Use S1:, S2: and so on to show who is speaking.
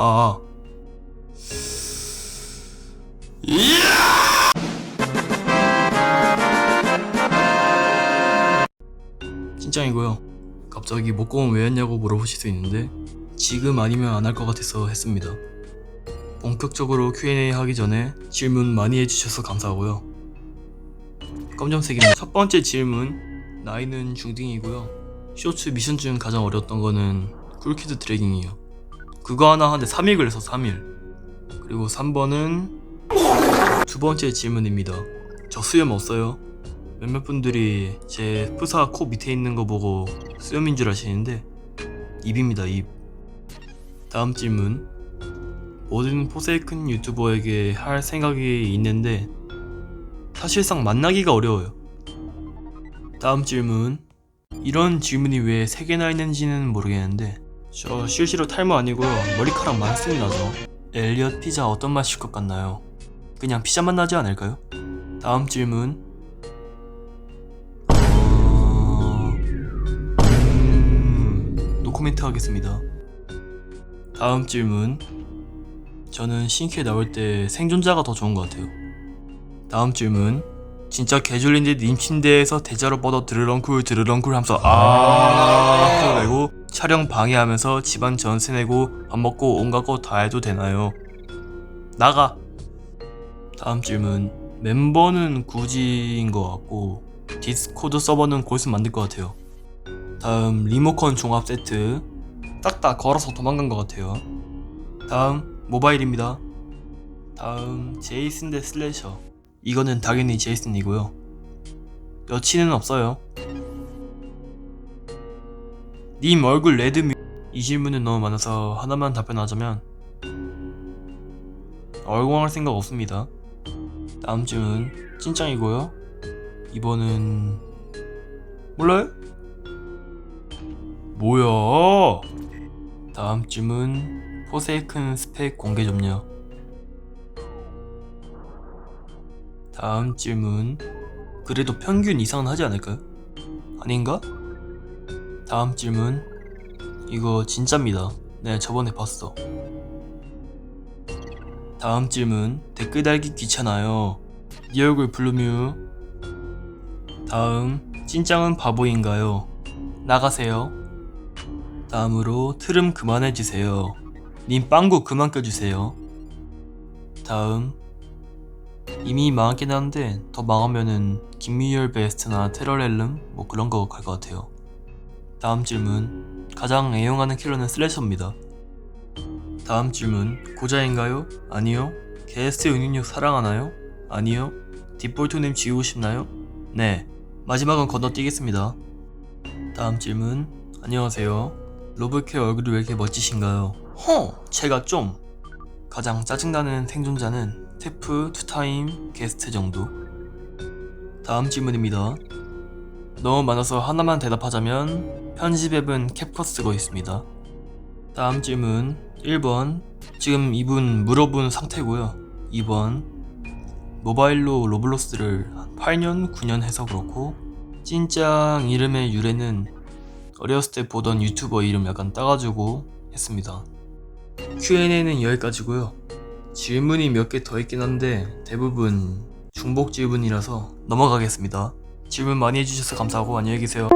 S1: 아. 찐짱이고요. 갑자기 목공은 왜 했냐고 물어보실 수 있는데 지금 아니면 안 할 것 같아서 했습니다. 본격적으로 Q&A 하기 전에 질문 많이 해주셔서 감사하고요. 검정색입니다. 첫 번째 질문 나이는 중딩이고요. 쇼츠 미션 중 가장 어려웠던 거는 쿨키드 트래깅이요. 그거 하나 하는데 3일 걸려서 3일. 그리고 3번은 두 번째 질문입니다. 저 수염 없어요. 몇몇 분들이 제 프사 코 밑에 있는 거 보고 수염인 줄 아시는데 입입니다 입. 다음 질문. 모든 포세이큰 유튜버에게 할 생각이 있는데 사실상 만나기가 어려워요. 다음 질문. 이런 질문이 왜세 개나 있는지는 모르겠는데 저 실제로 탈모 아니고요 머리카락 많습니다 저. 엘리엇 피자 어떤 맛일 것 같나요? 그냥 피자 맛 나지 않을까요? 다음 질문. 어... 음... 노코멘트 하겠습니다. 다음 질문. 저는 신캐 나올 때 생존자가 더 좋은 것 같아요. 다음 질문. 진짜 개졸린데 님 침대에서 대자로 뻗어 드르렁쿨 드르렁쿨 하면서 아 소리내고 촬영 방해하면서 집안 전세 내고 밥 먹고 온갖 거 다 해도 되나요? 나가. 다음 질문. 멤버는 굳이인 것 같고 디스코드 서버는 골수 만들 것 같아요. 다음 리모컨 종합 세트. 딱다 걸어서 도망간 것 같아요. 다음 모바일입니다. 다음 제이슨 대 슬래셔. 이거는 당연히 제이슨이고요. 여친은 없어요. 님 얼굴 레드뮤 이 질문은 너무 많아서 하나만 답변하자면 얼공할 생각 없습니다. 다음 질문 찐짱이고요. 이번은 몰라요? 뭐야? 다음 질문 포세이큰 스펙 공개 좀요. 다음 질문 그래도 평균 이상은 하지 않을까요? 아닌가? 다음 질문 이거 진짜입니다. 네 저번에 봤어. 다음 질문 댓글 달기 귀찮아요. 네 얼굴 블루뮤. 다음 찐짱은 바보인가요? 나가세요. 다음으로 트름 그만해주세요. 님 빵구 그만 껴주세요. 다음 이미 망하긴 한데 더 망하면은 김미열 베스트나 테러렐름 뭐 그런 거 갈 것 같아요. 다음 질문 가장 애용하는 킬러는 슬래셔입니다. 다음 질문 고자인가요? 아니요. 게스트 은인육 사랑하나요? 아니요. 딥볼트님 지우고 싶나요? 네. 마지막은 건너뛰겠습니다. 다음 질문 안녕하세요. 로브케 얼굴이 왜 이렇게 멋지신가요? 허! 제가 좀 가장 짜증나는 생존자는 테프, 투타임, 게스트 정도. 다음 질문입니다. 너무 많아서 하나만 대답하자면 편집 앱은 캡컷 쓰고 있습니다. 다음 질문 1번 지금 이분 물어본 상태고요. 2번 모바일로 로블록스를 한 8년, 9년 해서 그렇고 찐짱 이름의 유래는 어렸을 때 보던 유튜버 이름 약간 따가지고 했습니다. Q&A는 여기까지고요. 질문이 몇 개 더 있긴 한데 대부분 중복 질문이라서 넘어가겠습니다. 질문 많이 해주셔서 감사하고 안녕히 계세요.